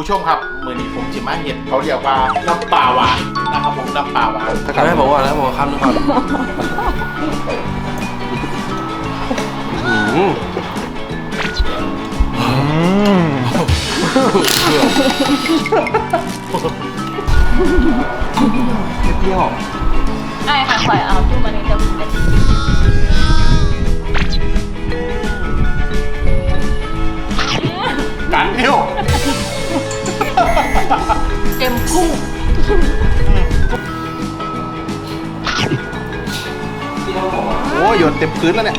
ผู้ชมครับมือนี้ผมจิมาเห็ดเขาเรียกว่าน้ำปลาหวานนะครับผมน้ำปลาหวานถ้าให้ผมก่อนนะผมคำหนึงก่อนอื้อหือเปรี้ยวไอ้ค่ะข่อยเอาจุ่มอันนี้จะเป็นกันเอว เต็มกุ้งโอ้ยโยนเต็มพื้นแล้วเนี่ย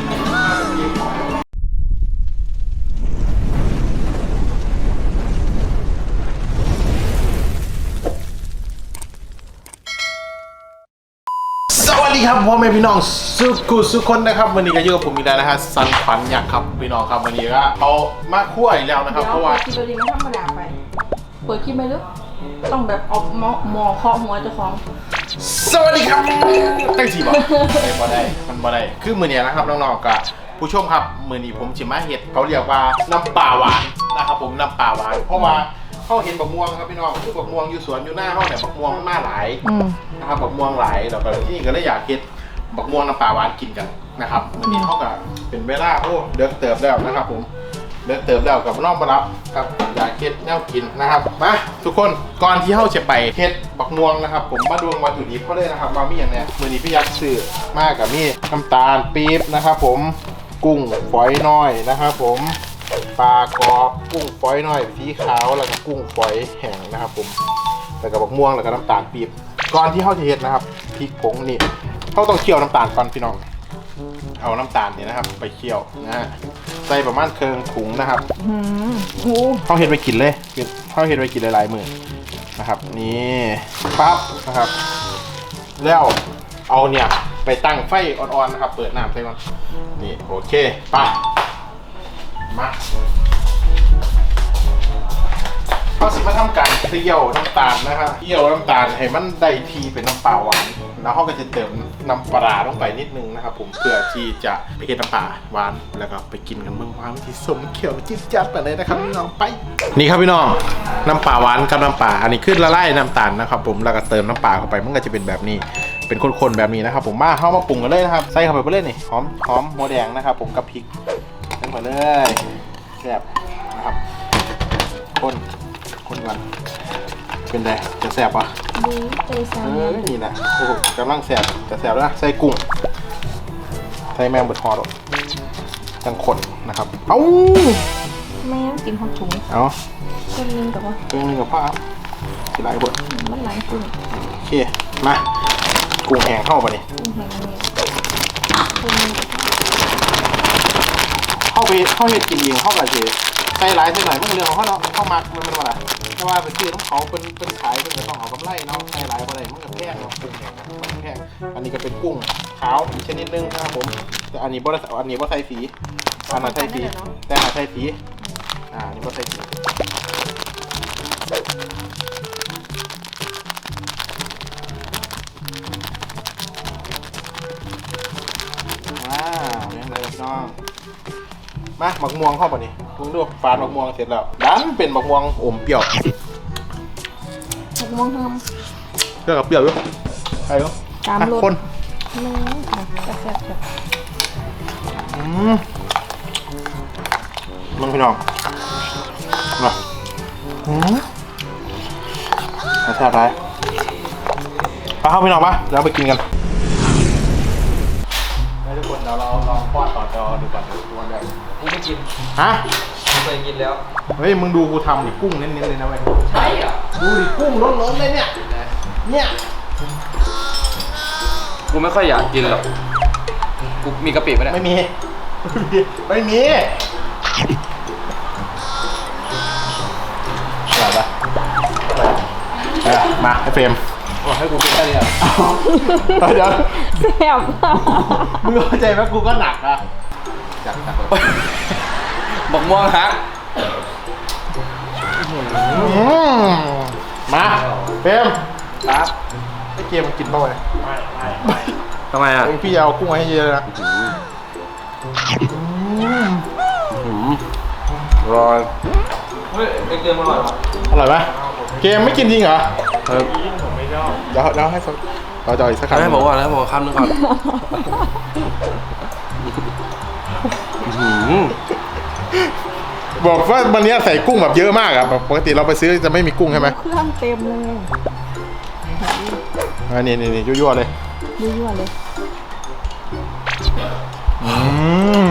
สวัสดีครับพ่อแม่พี่น้องสุกุสุคนนะครับวันนี้ก็อยู่กับผมอีกแล้วนะฮะสันขวัญยักษ์ครับพี่น้องครับวันนี้ก็เอามาคั่วอีกแล้วนะครับเพราะว่าคิดดูดีไม่ธรรมดาไป เปิดคลิปไหมลูกต้องแบบเอาหมอหมอเคาะหัวเจ้าของ สวัสดีครับตั้งทีบอกไม่บ่ได้มันบ่ได้คือมือเนี้ยนะครับน้องๆกับผู้ชมครับมือนี้ผมจิมาเห็ดเขาเรียกว่าน้ำปลาหวานนะครับผมน้ำปลาหวาน เพราะว่าเขาเห็นบักม่วงครับพี่น้องคือบักม่วงอยู่สวนอยู่หน้าห้องเนี่ยบักม่วงมันมาหลายอืม นะครับบักม่วงหลายเราก็ที่นี่ก็เลยอยากเห็ดบักม่วงน้ำปลาหวานกินกันนะครับมือนี้เขาก็เป็นเวลาโอ้เดือดเติบแล้วนะครับผม เดินเติมแล้วกับน้องมารับครับอยากเฮ็ดแนวกินนะครับมาทุกคนก่อนที่เฮาจะไปเฮ็ดบักม่วงนะครับ ผมมาดูวัตถุดิบเขาเลยนะครับว่ามีอย่างเนี้ยมือนี้พี่ยักษ์ซื้อมากกับมีน้ำตาลปี๊บนะครับผมกุ้งฝอยน้อยนะครับผมปลากรอบกุ้งฝอยน้อยสีขาวแล้วก็กุ้งฝอยแห้งนะครับ ผมแล้วก็บักม่วงแล้วก็น้ำตาลปี๊บก่อนที่เฮาจะเฮ็ดนะครับพริกผงนี่เขาต้องเคี่ยวน้ำตาลก่อนพี่น้องเอาน้ำตาลเนี่ยนะครับ ไปเคี่ยวนะฮะ ใส่ประมาณเคิงถุงนะครับอืมโหเขาเห็นไปกินเลยเขาเห็นไปกินหลายๆมือนะครับ นี่ปั๊บนะครับ แล้วเอาเนี่ยไปตั้งไฟอ่อนๆนะครับ เปิดน้ำใส่มันนี่โอเคไปมา เขาสิมาทำการเคี่ยวน้ำตาลนะครับเคี่ยวน้ำตาลให้มันได้ทีเป็นน้ำปลาหวานแล้วเขาก็จะเติมน้ำปลาลงไปนิดนึงนะครับผมเพื่อที่จะไปเฮ็ดน้ำปลาหวานแล้วก็ไปกินกันเมื่อวานที่สมเขียวจิ๊บจัดไปเลยนะครับพี่น้องไป นี่ครับพี่น้องน้ำปลาหวานกับน้ำปลาอันนี้ขึ้นละลายน้ำตาลนะครับผมแล้วก็เติมน้ำปลาเข้าไปมันก็จะเป็นแบบนี้เป็นคนๆแบบนี้นะครับผมมาเข้ามาปรุงกันเลยนะครับใส่เข้าไปเรื่อยนี่หอมหอมหัวแดงนะครับผมกับพริกใส่ไปเลยแซ่บนะครับคน คนก่อนเป็นไงจะแซ่บปะดูใจสั่นเออนี่นะโอ้โหกำลังแซ่บจะแซ่บแล้วนะใส่กุ้งใส่แมงบดทอดจังคนนะครับ เอ้าแม่งกินหอมถุงเอาคนนึงแต่ว่าเครื่องนึงกับผ้าสิหลายบดมันหลายกุ้งโอเคมากุ้งแห้งเข้าไปนี่กุ้งแห้งอันนี้คนนึงกับเข้าไปเข้าเห็ดกินเองเข้ากับสิ ใส่หลายใส่หน่อยมันก็เรื่องของเขาเนาะเข้ามักมันเป็นว่าอะไรเพราะว่าเป็นชื่อของเขาเป็นเป็นขายเป็นก็ต้องเอากำไรเนาะใส่หลายอะไรมันก็แพงเนาะกุ้งแห้งมันแพงอันนี้ก็เป็นกุ้งขาวอีกชนิดนึงนะครับผมแต่อันนี้บ่ได้อันนี้บ่ใส่สีอันนั้นใส่สีแต่อันนั้นใส่สีอ่าอันนี้บ่ใส่สีว้าวเลี้ยงเลยพี่น้อง มาหมักม่วงเข้าป่ะนี่มึงดูฟานหมักม่วงเสร็จแล้วดันเป็นหมักม่วงอมเปรี้ยวหกโมงเฮิมเปรี้ยวกับเปรี้ยวอยู่ใช่อยู่ตามอะรถคนแม่งค่ะแซ่บๆจ้ะอืมมึงพี่น้องมาอืมแซ่บไรไปเข้าพี่น้องปะเดี๋ยวไปกินกันทุกคนเดี๋ยวเราลองป้อนต่อจอดูก่อนดูก่อนแบบ กูไม่กินฮะกูเคยกินแล้ว เฮ้ยมึงดูกูทำดิกุ้งเน้นๆเลยนะเว้ยใช่อะดูดิกุ้งล้นๆเลยเนี่ยเนี่ยกูไม่ค่อยอยากกินหรอก กูมีกะปิไหมเนี่ยไม่มี ไม่มีอะไรปะเออมาไอเฟรมบอกให้กูกินแค่นี้อะเอาเดี๋ยวแซ่บมึงเข้าใจไหมกูก็หนักอะ หนักหนักเลยบอกม่วงฮะอืมมาเฟรมครับไอเกมมันกินบ้างไหมทำไมอะ เองพี่เอากุ้งมาให้เยอะนะอืมรอยเฮ้ยเอ็กเดียมอร่อยว่ะออร่อยไหมเกมไม่กินจริงเหรอเออเดี๋ยวเดี๋ยวให้สักเราจะเอาอีกสักคำให้บอกว่าแล้วบอกคำนึงก่อน อื้อหือบอกว่าวันนี้ใส่กุ้งแบบเยอะมากอะแบบปกติเราไปซื้อจะไม่มีกุ้งใช่ไหมเครื่องเต็มเลยอันนี้นี่นี่ยั่วๆเลย ยั่วๆเลย อืม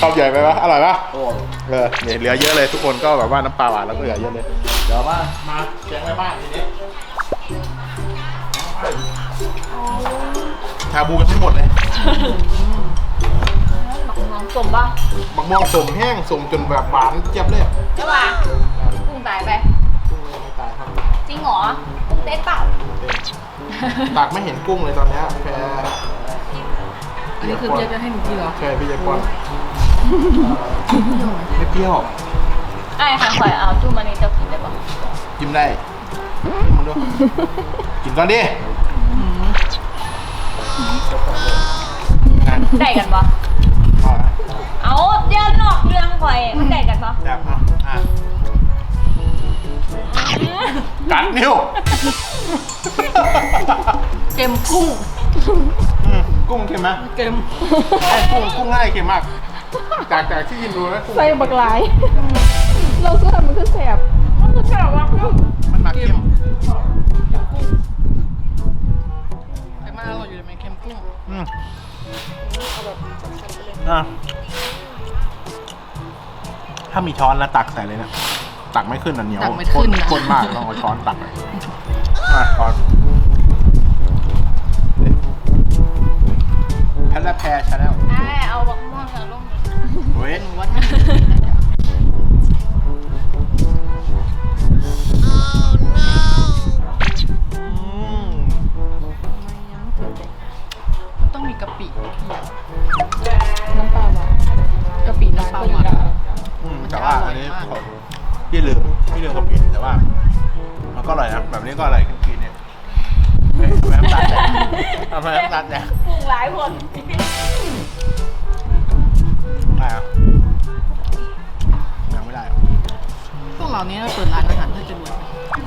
ชอบใหญ่ไหมวะอร่อยปะโอ้เออเนี่ยเหลือเยอะเลยทุกคนก็แบบว่าน้ำปลาหวานแล้วก็เหลือเยอะเลย เดี๋ยวมา มาแกงแม่บ้านทีนี้ ชาบูกันไม่หมดเลยหมักน้องสมป่ะบักม่วงสมแห้งสมจนแบบหวานเจี๊ยบเลยใช่ป่ะกุ้งตายไป กุ้งเลยไม่ตายครับจริงเหรอกุ้งเต้นเปล่าตักไม่เห็นกุ้งเลยตอนเนี้ยแฟอันนี้คือพี่จะให้หนูกินเหรอใช่พี่เจปอนไม่เปรี้ยวไอ้ค่ะข่อยเอาจุ่มอันนี้เจะกินได้ปะยิ้มได้ยิ้มมันด้วยกินก่อนดิ ได้กันปะพอนะเอาเดี๋ยวนอกเรื่องข่อยมันได้กันปะแซ่บอะอะกัดนิ้วเค็มกุ้งอืมกุ้งเค็มไหมเค็มไอ้กุ้งกุ้งง่ายเค็มมาก จากจากที่ยินดูนะกุ้งใส่บักหลาย เราซื้อมันคือแสบมันคือแสบว่ะมันมาเค็ม ไอ้มาเราอยู่ในเค็มกุ้งอืมอะถ้ามีช้อนแล้วตักใส่เลยนะตักไม่ขึ้นอะเหนียวตักไม่ขึ้นข้นะ ข้นมากต้องเอาช้อนตักเลยอะช้อนแพทและแพรชาแนลไอ้เอาบักม่วงกับลูกเว้ยวัดอื แต่ว่าอันนี้ผมพี่ลืมพี่ลืมกะปิแต่ว่า มันก็อร่อยนะแบบนี้ก็อร่อยกินเนี่ยเฮ้ยทำไมน้ำตาลแตกทำไมน้ำตาลแตกกุ้งหลายคนได้อะยังไม่ได้อะพวกเรานี้เราเปิดร้านอาหารถ้าจะรวย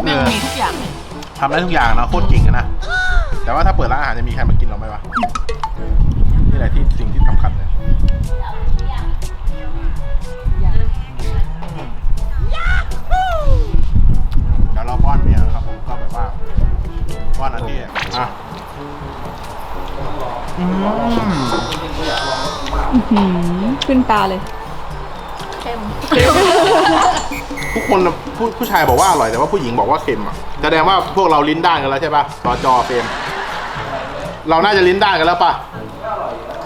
แม่งมีทุกอย่างเลยทำได้ทุกอย่างนะโคตรเก่งอะนะแต่ว่าถ้าเปิดร้านอาหารจะมีใครมากินเราไหมวะนี่แหละที่สิ่งที่สำคัญเลย ป้อนอันที่อะอืมขึ้นตาเลย เค็มทุกคนน่ะผู้ผู้ชายบอกว่าอร่อยแต่ว่าผู้หญิงบอกว่าเค็มอะแสดงว่าพวกเราลิ้นด้านกันแล้วใช่ปะต่อจอเฟรมเราน่าจะลิ้นด้านกันแล้วปะ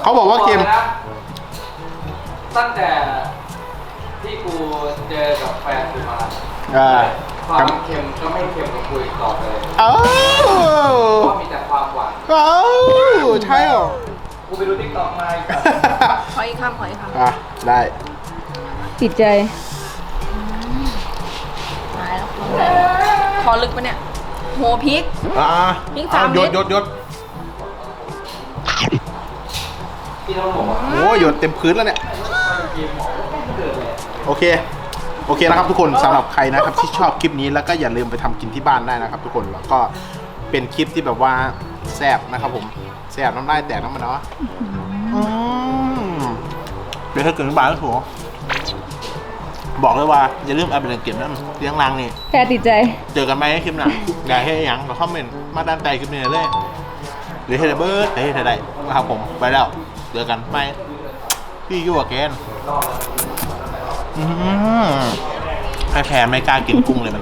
เขาบอกว่าเค็ม ตั้งแต่ที่กูเจอกับแฟนกูมาอ่า ความเค็มก็ไม่เค็มกับกูอีกต่อไปเลยเอ้าเพราะมีแต่ความหวานเอ้าใช่เหรอกูไปดูทิกตอกมาอีกขออีกคำขออีกคอะได้ำติดใจตายแล้วคอลึกปะเนี่ยโหพริก อะพริกสามเอหยดเม็ด หยดหยดที่เราบอกว่าโอ้ยหยดเต็มพื้นแล้วเนี่ย โอเค โอเคนะครับทุกคนสำหรับใครนะครับที่ชอบคลิปนี้แล้วก็อย่าลืมไปทำกินที่บ้านได้นะครับ ทุกคนแล้วก็เป็นคลิปที่แบบว่าแซ่บนะครับผมแซ่บน้ำลายแตกน้ำมันเนาะอืมเดี๋ยวถ้าเกิดบาทก็ถูกบอกเลยว่าอย่าลืมเอาไปเล่นเกมนั้นเลี้ยงรังนี่แค่ติดใจ เจอกันไหมคลิปหน้าอยากให้หยังก็คอมเมนต์มาด้านใต้คลิปนี้เลยหรือให้ระเบิดให้ให้ได้นะครับผมไปแล้วเจอกันไหมพี่ยูอะแกน อืมแคร์ไม่กล้ากินกุ้งเลยมัน